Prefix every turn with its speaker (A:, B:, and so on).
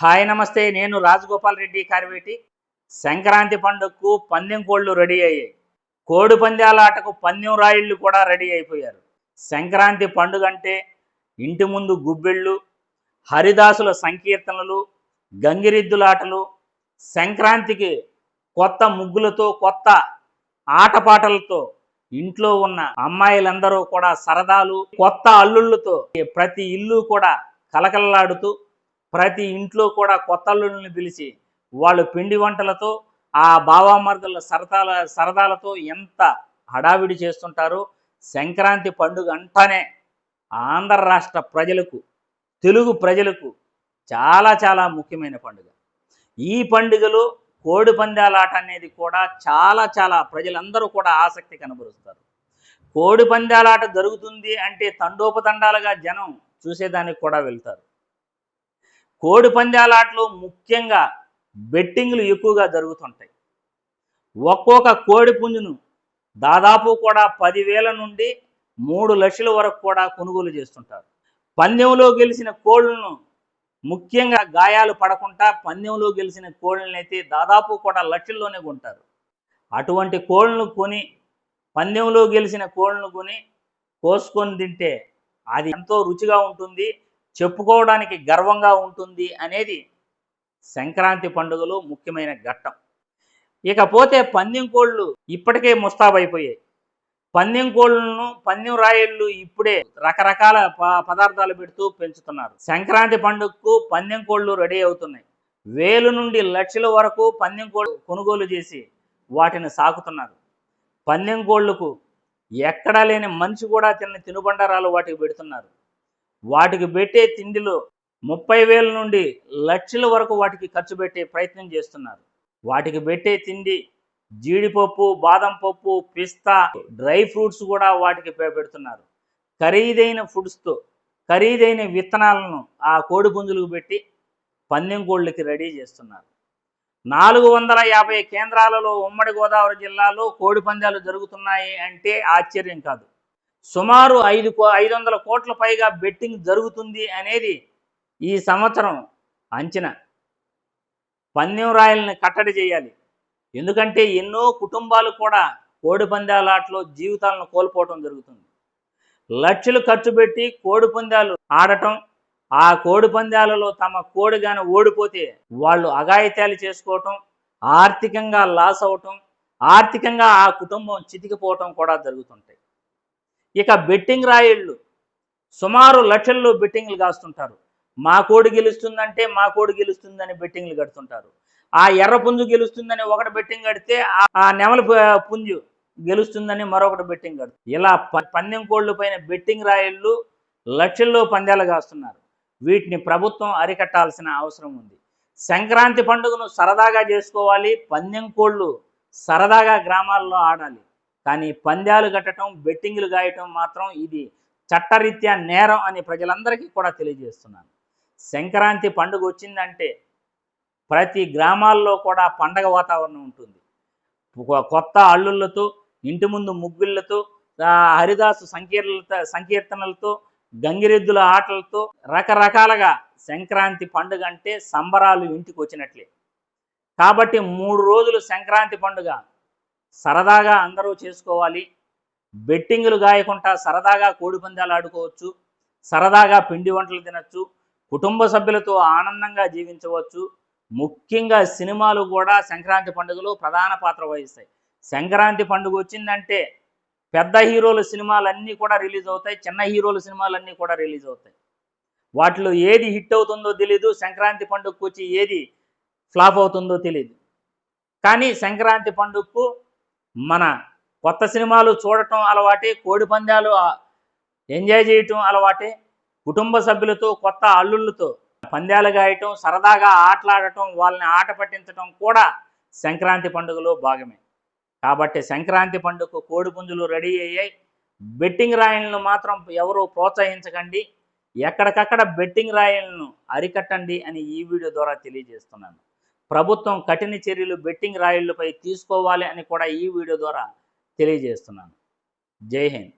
A: Hi నమస్తే నేను రాజగోపాల్ రెడ్డి కార్వేటి సంక్రాంతి పండుగకు పందెం కోళ్ళు రెడీ అయ్యాయి. కోడి పందాల ఆటకు పందెం రాయిళ్ళు కూడా రెడీ అయిపోయారు. సంక్రాంతి పండుగ అంటే ఇంటి ముందు గుబ్బిళ్ళు హరిదాసుల సంకీర్తనలు గంగిరెద్దులాటలు సంక్రాంతికి కొత్త ముగ్గులతో కొత్త ఆటపాటలతో ఇంట్లో ఉన్న అమ్మాయిలందరూ కూడా సరదాలు కొత్త అల్లుళ్ళతో ప్రతి ఇల్లు కూడా కలకలలాడుతూ ప్రతి ఇంట్లో కూడా కొత్త అల్లుళ్ళని పిలిచి వాళ్ళు పిండి వంటలతో ఆ బావామర్దుల సరదాల సరదాలతో ఎంత హడావిడి చేస్తుంటారో సంక్రాంతి పండుగ అంటానే ఆంధ్ర రాష్ట్ర ప్రజలకు తెలుగు ప్రజలకు చాలా చాలా ముఖ్యమైన పండుగ. ఈ పండుగలో కోడి పందాలాట అనేది కూడా చాలా చాలా ప్రజలందరూ కూడా ఆసక్తి కనబరుస్తారు. కోడి పందాలాట జరుగుతుంది అంటే తండోపతండాలుగా జనం చూసేదానికి కూడా వెళ్తారు. కోడి పందాల ఆటలో ముఖ్యంగా బెట్టింగ్లు ఎక్కువగా జరుగుతుంటాయి. ఒక్కొక్క కోడి పుంజును దాదాపు కూడా పదివేల నుండి మూడు లక్షల వరకు కూడా కొనుగోలు చేస్తుంటారు. పందెంలో గెలిచిన కోళ్ళను ముఖ్యంగా గాయాలు పడకుండా పందెంలో గెలిచిన కోళ్ళని అయితే దాదాపు కూడా లక్షల్లోనే కొంటారు. అటువంటి కోళ్ళను కొని పందెంలో గెలిచిన కోళ్ళను కొని కోసుకొని తింటే అది ఎంతో రుచిగా ఉంటుంది చెప్పుకోవడానికి గర్వంగా ఉంటుంది అనేది సంక్రాంతి పండుగలో ముఖ్యమైన ఘట్టం. ఇకపోతే పందెం కోళ్ళు ఇప్పటికే ముస్తాబైపోయాయి పందెం కోళ్ళను పందెం రాయళ్ళు ఇప్పుడే రకరకాల ప- పదార్థాలు పెడుతూ పెంచుతున్నారు. సంక్రాంతి పండుగకు పందెం కోళ్ళు రెడీ అవుతున్నాయి. వేలు నుండి లక్షల వరకు పందెం కోళ్ళు కొనుగోలు చేసి వాటిని సాకుతున్నారు. పందెం కోళ్ళకు ఎక్కడా లేని మనిషి కూడా తిన్న తినుబండారాలు వాటికి పెడుతున్నారు. వాటికి పెట్టే తిండిలో ముప్పై వేల నుండి లక్షల వరకు వాటికి ఖర్చు పెట్టే ప్రయత్నం చేస్తున్నారు. వాటికి పెట్టే తిండి జీడిపప్పు బాదం పప్పు పిస్తా డ్రై ఫ్రూట్స్ కూడా వాటికి పెడుతున్నారు. ఖరీదైన ఫుడ్స్తో ఖరీదైన విత్తనాలను ఆ కోడి పుంజులకు పెట్టి పందెం కోళ్ళకి రెడీ చేస్తున్నారు. నాలుగు వందల యాభై కేంద్రాలలో ఉమ్మడి గోదావరి జిల్లాలో కోడి పందాలు జరుగుతున్నాయి అంటే ఆశ్చర్యం కాదు. సుమారు ఐదు కో ఐదు వందల కోట్ల పైగా బెట్టింగ్ జరుగుతుంది అనేది ఈ సంవత్సరం అంచనా. పందెం రాయల్ని కట్టడి చేయాలి. ఎందుకంటే ఎన్నో కుటుంబాలు కూడా కోడి పందాల జీవితాలను కోల్పోవటం జరుగుతుంది. లక్షలు ఖర్చు పెట్టి కోడి పందాలు ఆడటం ఆ కోడి పందాలలో తమ కోడి గాని ఓడిపోతే వాళ్ళు అఘాయిత్యాలు చేసుకోవటం ఆర్థికంగా లాస్ అవటం ఆర్థికంగా ఆ కుటుంబం చితికిపోవటం కూడా జరుగుతుంటాయి. ఇక బెట్టింగ్ రాయిళ్ళు. సుమారు లక్షల్లో బెట్టింగ్లు కాస్తుంటారు. మా కోడి గెలుస్తుందంటే మా కోడి గెలుస్తుందని బెట్టింగ్లు కడుతుంటారు. ఆ ఎర్ర పుంజు గెలుస్తుందని ఒకటి బెట్టింగ్ కడితే ఆ- నెమల పుంజు గెలుస్తుందని మరొకటి బెట్టింగ్ కడుతుంది ఇలా ప- పందెం కోళ్ళు పైన బెట్టింగ్ రాయిళ్ళు లక్షల్లో పందాలు కాస్తున్నారు. వీటిని ప్రభుత్వం అరికట్టాల్సిన అవసరం ఉంది. సంక్రాంతి పండుగను సరదాగా చేసుకోవాలి. పందెం కోళ్ళు సరదాగా గ్రామాల్లో ఆడాలి. కానీ పంద్యాలు కట్టడం బెట్టింగ్లు గాయటం మాత్రం ఇది చట్టరీత్యా నేరం అని ప్రజలందరికీ కూడా తెలియజేస్తున్నాను. సంక్రాంతి పండుగ వచ్చిందంటే ప్రతి గ్రామాల్లో కూడా పండగ వాతావరణం ఉంటుంది. కొత్త అల్లుళ్ళతో ఇంటి ముందు ముగ్గుళ్ళతో హరిదాసు సంకీర్ణలతో సంకీర్తనలతో గంగిరెద్దుల ఆటలతో రకరకాలుగా సంక్రాంతి పండుగ అంటే సంబరాలు ఇంటికి వచ్చినట్లే. కాబట్టి మూడు రోజులు సంక్రాంతి పండుగ సరదాగా అందరూ చేసుకోవాలి. బెట్టింగులు గాయకుండా సరదాగా కోడిపందాలు ఆడుకోవచ్చు. సరదాగా పిండి వంటలు తినచ్చు. కుటుంబ సభ్యులతో ఆనందంగా జీవించవచ్చు. ముఖ్యంగా సినిమాలు కూడా సంక్రాంతి పండుగలో ప్రధాన పాత్ర వహిస్తాయి. సంక్రాంతి పండుగ వచ్చిందంటే పెద్ద హీరోల సినిమాలన్నీ కూడా రిలీజ్ అవుతాయి. చిన్న హీరోల సినిమాలన్నీ కూడా రిలీజ్ అవుతాయి. వాటిలో ఏది హిట్ అవుతుందో తెలియదు సంక్రాంతి పండుగకు వచ్చి ఏది ఫ్లాప్ అవుతుందో తెలియదు కానీ సంక్రాంతి పండుగకు మన కొత్త సినిమాలు చూడటం అలవాటే కోడి పందాలు ఎంజాయ్ చేయటం అలవాటే. కుటుంబ సభ్యులతో కొత్త అల్లుళ్ళతో పందాలు గాయటం సరదాగా ఆటలాడటం వాళ్ళని ఆట పట్టించడం కూడా సంక్రాంతి పండుగలో భాగమే. కాబట్టి సంక్రాంతి పండుగకు కోడి పుంజులు రెడీ అయ్యాయి. బెట్టింగ్ రాయలను మాత్రం ఎవరు ప్రోత్సహించకండి. ఎక్కడికక్కడ బెట్టింగ్ రాయలను అరికట్టండి అని ఈ వీడియో ద్వారా తెలియజేస్తున్నాను. ప్రభుత్వం కఠిన చర్యలు బెట్టింగ్ రాయిళ్ళపై తీసుకోవాలి అని కూడా ఈ వీడియో ద్వారా తెలియజేస్తున్నాను. జై హింద్.